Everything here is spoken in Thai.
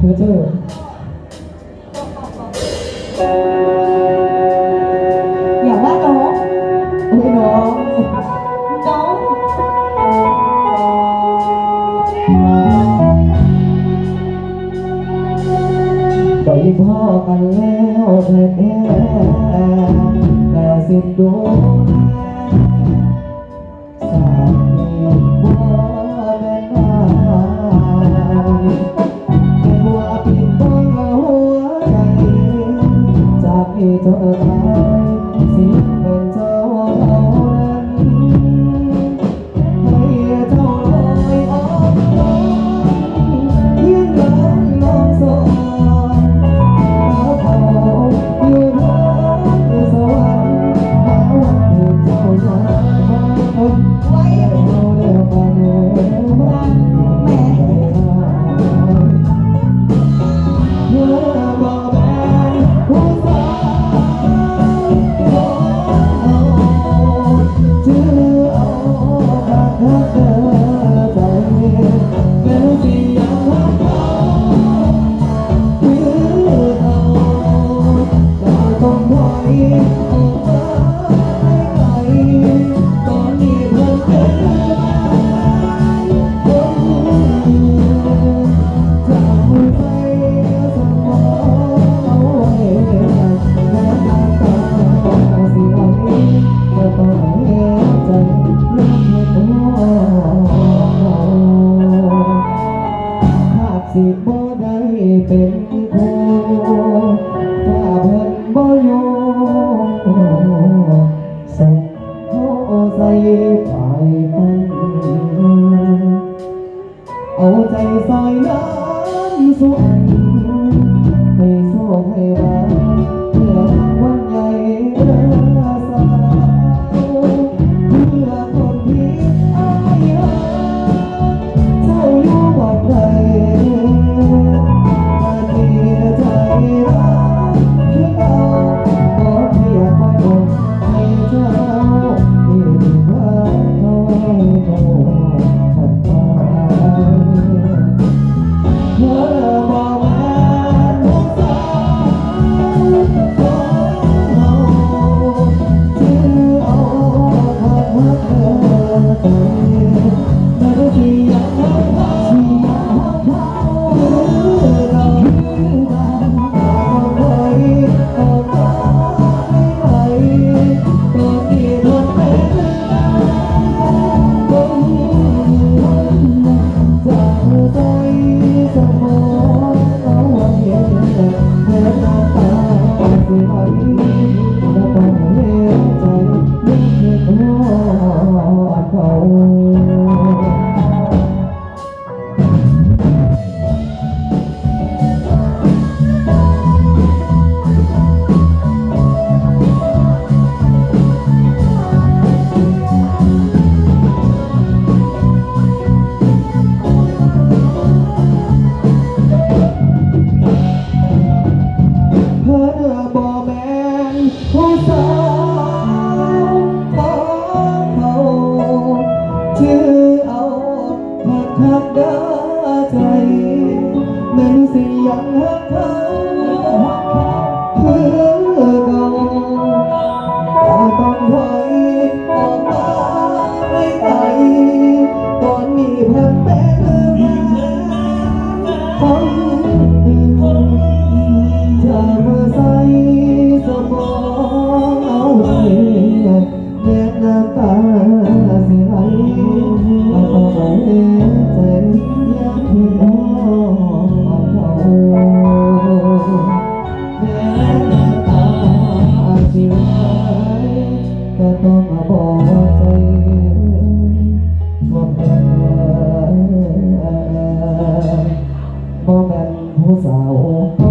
พื่อเจ้าอย่าว่าน้องโอ้ยน้องน้องไปพ่อกันแล้วแท้แต่สิบดวงสามีพ่อ ไว้ เอาใจใส่น้ำสวย ยังรักเขาเพื่อเราแต่ต้องถอยออกมาไม่ไกตอนมีพันแม่เธอ ผู้สาว